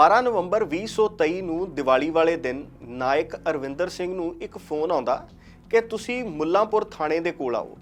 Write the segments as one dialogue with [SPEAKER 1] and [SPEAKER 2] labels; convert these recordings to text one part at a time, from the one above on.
[SPEAKER 1] 12 ਨਵੰਬਰ 2023 ਨੂੰ ਦੀਵਾਲੀ ਵਾਲੇ ਦਿਨ ਨਾਇਕ ਅਰਵਿੰਦਰ ਸਿੰਘ ਨੂੰ ਇੱਕ ਫੋਨ ਆਉਂਦਾ ਕਿ ਤੁਸੀਂ ਮੁੱਲਾਂਪੁਰ ਥਾਣੇ ਦੇ ਕੋਲ ਆਓ।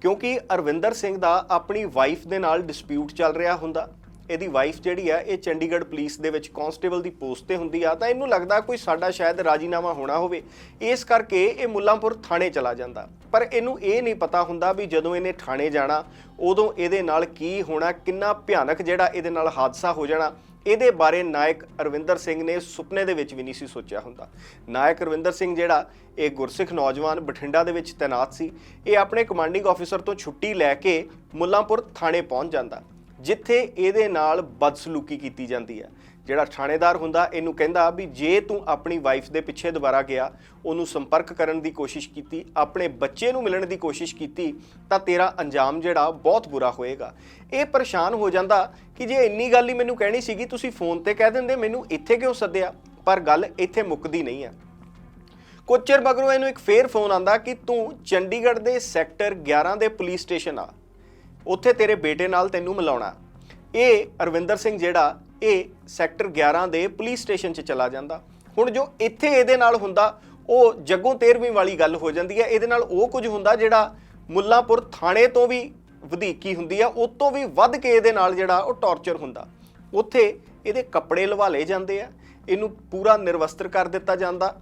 [SPEAKER 1] ਕਿਉਂਕਿ ਅਰਵਿੰਦਰ ਸਿੰਘ ਦਾ ਆਪਣੀ ਵਾਈਫ ਦੇ ਨਾਲ ਡਿਸਪਿਊਟ ਚੱਲ ਰਿਹਾ ਹੁੰਦਾ। ਇਹਦੀ ਵਾਈਫ ਜਿਹੜੀ ਆ, ਇਹ ਚੰਡੀਗੜ੍ਹ ਪੁਲਿਸ ਦੇ ਵਿੱਚ ਕਾਂਸਟੇਬਲ ਦੀ ਪੋਸਟ ਤੇ ਹੁੰਦੀ ਆ। ਤਾਂ ਇਹਨੂੰ ਲੱਗਦਾ ਕੋਈ ਸਾਡਾ ਸ਼ਾਇਦ ਰਾਜੀਨਾਮਾ ਹੋਣਾ ਹੋਵੇ। ਇਸ ਕਰਕੇ ਇਹ ਮੁੱਲਾਂਪੁਰ ਥਾਣੇ ਚਲਾ ਜਾਂਦਾ। ਪਰ ਇਹਨੂੰ ਇਹ ਨਹੀਂ ਪਤਾ ਹੁੰਦਾ ਵੀ ਜਦੋਂ ਇਹਨੇ ਥਾਣੇ ਜਾਣਾ, ਉਦੋਂ ਇਹਦੇ ਨਾਲ ਕੀ ਹੋਣਾ, ਕਿੰਨਾ ਭਿਆਨਕ ਜਿਹੜਾ ਇਹਦੇ ਨਾਲ ਹਾਦਸਾ ਹੋ ਜਾਣਾ। ਇਹਦੇ ਬਾਰੇ ਨਾਇਕ ਅਰਵਿੰਦਰ ਸਿੰਘ ਨੇ ਸੁਪਨੇ ਦੇ ਵਿੱਚ ਵੀ ਨਹੀਂ ਸੀ ਸੋਚਿਆ ਹੁੰਦਾ। ਨਾਇਕ ਅਰਵਿੰਦਰ ਸਿੰਘ ਜਿਹੜਾ, ਇਹ ਗੁਰਸਿੱਖ ਨੌਜਵਾਨ ਬਠਿੰਡਾ ਦੇ ਵਿੱਚ ਤੈਨਾਤ ਸੀ। ਇਹ ਆਪਣੇ ਕਮਾਂਡਿੰਗ ਆਫੀਸਰ ਤੋਂ ਛੁੱਟੀ ਲੈ ਕੇ ਮੁੱਲਾਂਪੁਰ ਥਾਣੇ ਪਹੁੰਚ ਜਾਂਦਾ, ਜਿੱਥੇ ਇਹਦੇ ਨਾਲ ਬਦਸਲੂਕੀ ਕੀਤੀ ਜਾਂਦੀ ਹੈ। ਜਿਹੜਾ ਥਾਣੇਦਾਰ ਹੁੰਦਾ, ਇਹਨੂੰ ਕਹਿੰਦਾ ਵੀ ਜੇ ਤੂੰ ਆਪਣੀ ਵਾਈਫ ਦੇ ਪਿੱਛੇ ਦੁਬਾਰਾ ਗਿਆ, ਉਹਨੂੰ ਸੰਪਰਕ ਕਰਨ ਦੀ ਕੋਸ਼ਿਸ਼ ਕੀਤੀ, ਆਪਣੇ ਬੱਚੇ ਨੂੰ ਮਿਲਣ ਦੀ ਕੋਸ਼ਿਸ਼ ਕੀਤੀ, ਤਾਂ ਤੇਰਾ ਅੰਜਾਮ ਜਿਹੜਾ ਬਹੁਤ ਬੁਰਾ ਹੋਏਗਾ। ਇਹ ਪਰੇਸ਼ਾਨ ਹੋ ਜਾਂਦਾ ਕਿ ਜੇ ਇੰਨੀ ਗੱਲ ਹੀ ਮੈਨੂੰ ਕਹਿਣੀ ਸੀਗੀ, ਤੁਸੀਂ ਫੋਨ ਤੇ ਕਹਿ ਦਿੰਦੇ, ਮੈਨੂੰ ਇੱਥੇ ਕਿਉਂ ਸੱਦਿਆ? ਪਰ ਗੱਲ ਇੱਥੇ ਮੁੱਕਦੀ ਨਹੀਂ ਹੈ। ਕੁਝ ਚਿਰ ਮਗਰੋਂ ਇਹਨੂੰ ਇੱਕ ਫੇਰ ਫੋਨ ਆਂਦਾ ਕਿ ਤੂੰ ਚੰਡੀਗੜ੍ਹ ਦੇ ਸੈਕਟਰ 11 ਦੇ ਪੁਲਿਸ ਸਟੇਸ਼ਨ ਆ। ਉੱਥੇ ਤੇਰੇ ਬੇਟੇ ਨਾਲ ਤੈਨੂੰ ਮਿਲਾਉਣਾ। ਇਹ ਅਰਵਿੰਦਰ ਸਿੰਘ ਜਿਹੜਾ ਇਹ ਸੈਕਟਰ 11 ਦੇ ਪੁਲਿਸ ਸਟੇਸ਼ਨ 'ਚ ਚਲਾ ਜਾਂਦਾ। ਹੁਣ ਜੋ ਇੱਥੇ ਇਹਦੇ ਨਾਲ ਹੁੰਦਾ, ਉਹ ਜੱਗੋਂ 13ਵੀਂ ਵਾਲੀ ਗੱਲ ਹੋ ਜਾਂਦੀ ਹੈ। ਇਹਦੇ ਨਾਲ ਉਹ ਕੁਝ ਹੁੰਦਾ ਜਿਹੜਾ ਮੁੱਲਾਂਪੁਰ ਥਾਣੇ ਤੋਂ ਵੀ ਵਧੀਕੀ ਹੁੰਦੀ ਆ, ਉਹ ਤੋਂ ਵੀ ਵੱਧ ਕੇ ਇਹਦੇ ਨਾਲ ਜਿਹੜਾ ਉਹ ਟੌਰਚਰ ਹੁੰਦਾ। ਉੱਥੇ ਇਹਦੇ ਕੱਪੜੇ ਲਵਾ ਲਏ ਜਾਂਦੇ ਆ, ਇਹਨੂੰ ਪੂਰਾ ਨਿਰਵਸਤਰ ਕਰ ਦਿੱਤਾ ਜਾਂਦਾ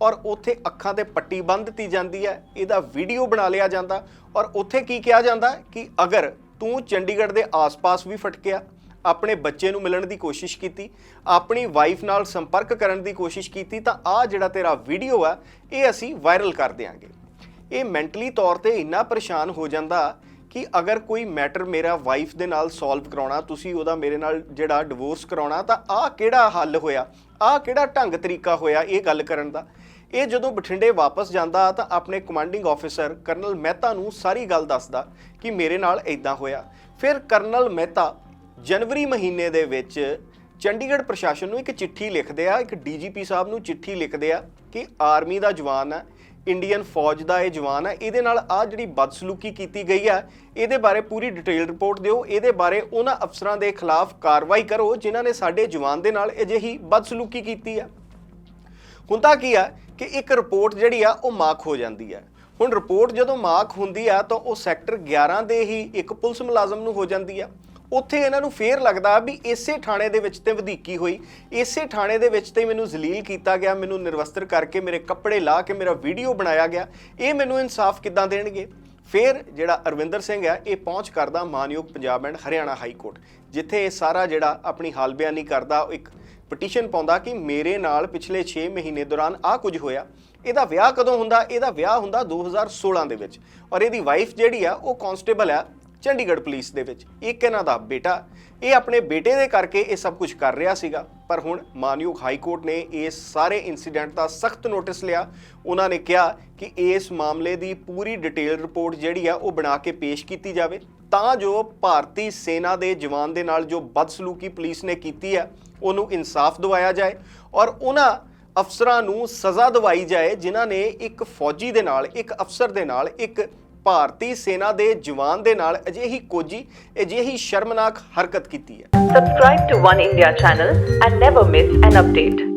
[SPEAKER 1] ਔਰ ਉੱਥੇ ਅੱਖਾਂ ਤੇ ਪੱਟੀ ਬੰਨ੍ਹ ਦਿੱਤੀ ਜਾਂਦੀ ਹੈ ਇਹਦਾ ਵੀਡੀਓ ਬਣਾ ਲਿਆ ਜਾਂਦਾ ਔਰ ਉੱਥੇ ਕੀ ਕਿਹਾ ਜਾਂਦਾ ਕਿ ਅਗਰ ਤੂੰ ਚੰਡੀਗੜ੍ਹ ਦੇ ਆਸ-ਪਾਸ ਵੀ ਫਟਕਿਆ ਆਪਣੇ ਬੱਚੇ ਨੂੰ ਮਿਲਣ ਦੀ ਕੋਸ਼ਿਸ਼ ਕੀਤੀ, ਆਪਣੀ ਵਾਈਫ ਨਾਲ ਸੰਪਰਕ ਕਰਨ ਦੀ ਕੋਸ਼ਿਸ਼ ਕੀਤੀ, ਤਾਂ ਆ ਜਿਹੜਾ ਤੇਰਾ ਵੀਡੀਓ ਆ, ਇਹ ਅਸੀਂ ਵਾਇਰਲ ਕਰ ਦਿਆਂਗੇ। ਇਹ ਮੈਂਟਲੀ ਤੌਰ ਤੇ ਇੰਨਾ ਪਰੇਸ਼ਾਨ ਹੋ ਜਾਂਦਾ ਕਿ ਅਗਰ ਕੋਈ ਮੈਟਰ ਮੇਰਾ ਵਾਈਫ ਦੇ ਨਾਲ ਸੋਲਵ ਕਰਾਉਣਾ, ਤੁਸੀਂ ਉਹਦਾ ਮੇਰੇ ਨਾਲ ਜਿਹੜਾ ਡਿਵੋਰਸ ਕਰਾਉਣਾ, ਤਾਂ ਆਹ ਕਿਹੜਾ ਹੱਲ ਹੋਇਆ? ਆਹ ਕਿਹੜਾ ਢੰਗ ਤਰੀਕਾ ਹੋਇਆ ਇਹ ਗੱਲ ਕਰਨ ਦਾ? ਇਹ ਜਦੋਂ ਬਠਿੰਡੇ ਵਾਪਸ ਜਾਂਦਾ, ਤਾਂ ਆਪਣੇ ਕਮਾਂਡਿੰਗ ਆਫੀਸਰ ਕਰਨਲ ਮਹਿਤਾ ਨੂੰ ਸਾਰੀ ਗੱਲ ਦੱਸਦਾ ਕਿ ਮੇਰੇ ਨਾਲ ਇਦਾਂ ਹੋਇਆ। ਫਿਰ ਕਰਨਲ ਮਹਿਤਾ ਜਨਵਰੀ ਮਹੀਨੇ ਦੇ ਵਿੱਚ ਚੰਡੀਗੜ੍ਹ ਪ੍ਰਸ਼ਾਸਨ ਨੂੰ ਇੱਕ ਚਿੱਠੀ ਲਿਖਦੇ ਆ, ਇੱਕ ਡੀਜੀਪੀ ਸਾਹਿਬ ਨੂੰ ਚਿੱਠੀ ਲਿਖਦੇ ਆ ਕਿ ਆਰਮੀ ਦਾ ਜਵਾਨ ਆ, ਇੰਡੀਅਨ ਫੌਜ ਦਾ ਇਹ ਜਵਾਨ ਹੈ ਇਹਦੇ ਨਾਲ ਆ ਜਿਹੜੀ ਬਦਸਲੂਕੀ ਕੀਤੀ ਗਈ ਹੈ ਇਹਦੇ ਬਾਰੇ ਪੂਰੀ ਡਿਟੇਲ ਰਿਪੋਰਟ ਦਿਓ, ਇਹਦੇ ਬਾਰੇ ਉਹਨਾਂ ਅਫਸਰਾਂ ਦੇ ਖਿਲਾਫ ਕਾਰਵਾਈ ਕਰੋ, ਜਿਨ੍ਹਾਂ ਨੇ ਸਾਡੇ ਜਵਾਨ ਦੇ ਨਾਲ ਅਜਿਹੀ ਬਦਸਲੂਕੀ ਕੀਤੀ ਹੈ ਹੁੰਦਾ ਕੀ ਆ ਕਿ ਇੱਕ ਰਿਪੋਰਟ ਜਿਹੜੀ ਆ, ਉਹ ਮਾਕ ਹੋ ਜਾਂਦੀ ਹੈ ਹੁਣ ਰਿਪੋਰਟ ਜਦੋਂ ਮਾਕ ਹੁੰਦੀ ਆ, ਤਾਂ ਉਹ ਸੈਕਟਰ 11 ਦੇ ਹੀ ਇੱਕ ਪੁਲਿਸ ਮੁਲਾਜ਼ਮ ਨੂੰ ਹੋ ਜਾਂਦੀ ਆ। ਉੱਥੇ ਇਹਨਾਂ ਨੂੰ ਫੇਰ ਲੱਗਦਾ ਵੀ ਇਸੇ ਥਾਣੇ ਦੇ ਵਿੱਚ ਤੇ ਵਧੀਕੀ ਹੋਈ। ਇਸੇ ਥਾਣੇ ਦੇ ਵਿੱਚ ਤੇ ਮੈਨੂੰ ਜ਼ਲੀਲ ਕੀਤਾ ਗਿਆ, ਮੈਨੂੰ ਨਿਰਵਸਤਰ ਕਰਕੇ ਮੇਰੇ ਕੱਪੜੇ ਲਾ ਕੇ ਮੇਰਾ ਵੀਡੀਓ ਬਣਾਇਆ ਗਿਆ। ਇਹ ਮੈਨੂੰ ਇਨਸਾਫ ਕਿੱਦਾਂ ਦੇਣਗੇ? ਫਿਰ ਜਿਹੜਾ ਅਰਵਿੰਦਰ ਸਿੰਘ ਹੈ ਇਹ ਪਹੁੰਚ ਕਰਦਾ ਮਾਨਯੋਗ Punjab and Haryana high court, ਜਿੱਥੇ ਇਹ ਸਾਰਾ ਜਿਹੜਾ ਆਪਣੀ ਹਾਲ ਬਿਆਨੀ ਕਰਦਾ ਇੱਕ ਪਟੀਸ਼ਨ ਪਾਉਂਦਾ ਕਿ ਮੇਰੇ ਨਾਲ ਪਿਛਲੇ 6 ਮਹੀਨੇ ਦੌਰਾਨ ਆ ਕੁਝ ਹੋਇਆ। ਇਹਦਾ ਵਿਆਹ ਕਦੋਂ ਹੁੰਦਾ? ਇਹਦਾ ਵਿਆਹ ਹੁੰਦਾ 2016 ਦੇ ਵਿੱਚ। ਔਰ ਇਹਦੀ ਵਾਈਫ ਜਿਹੜੀ ਆ, ਉਹ ਕਾਂਸਟੇਬਲ ਆ ਚੰਡੀਗੜ੍ਹ ਪੁਲਿਸ ਦੇ ਵਿੱਚ। ਇੱਕ ਇਹਨਾਂ ਦਾ ਬੇਟਾ, ਇਹ ਆਪਣੇ ਬੇਟੇ ਦੇ ਕਰਕੇ ਇਹ ਸਭ ਕੁਝ ਕਰ ਰਿਹਾ ਸੀਗਾ। ਪਰ ਹੁਣ ਮਾਨਯੋਗ ਹਾਈ ਕੋਰਟ ਨੇ ਇਸ ਸਾਰੇ ਇਨਸੀਡੈਂਟ ਦਾ ਸਖਤ ਨੋਟਿਸ ਲਿਆ। ਉਹਨਾਂ ਨੇ ਕਿਹਾ ਕਿ ਇਸ ਮਾਮਲੇ ਦੀ ਪੂਰੀ ਡਿਟੇਲ ਰਿਪੋਰਟ ਜਿਹੜੀ ਆ, ਉਹ ਬਣਾ ਕੇ ਪੇਸ਼ ਕੀਤੀ ਜਾਵੇ। ਤਾਂ ਜੋ ਭਾਰਤੀ ਸੈਨਾ ਦੇ ਜਵਾਨ ਦੇ ਨਾਲ ਜੋ ਬਦਸਲੂਕੀ ਪੁਲਿਸ ਨੇ ਕੀਤੀ ਹੈ ਉਹਨੂੰ ਇਨਸਾਫ ਦਿਵਾਇਆ ਜਾਏ ਔਰ ਉਹਨਾਂ ਅਫਸਰਾਂ ਨੂੰ ਸਜ਼ਾ ਦਿਵਾਈ ਜਾਏ, ਜਿਨ੍ਹਾਂ ਨੇ ਇੱਕ ਫੌਜੀ ਦੇ ਨਾਲ, ਇੱਕ ਅਫਸਰ ਦੇ ਨਾਲ, ਇੱਕ ਭਾਰਤੀ ਸੈਨਾ ਦੇ ਜਵਾਨ ਦੇ ਨਾਲ ਅਜਿਹੀ ਕੋਜੀ ਅਜਿਹੀ ਸ਼ਰਮਨਾਕ ਹਰਕਤ ਕੀਤੀ ਹੈ
[SPEAKER 2] subscribe to One India channel and never miss an update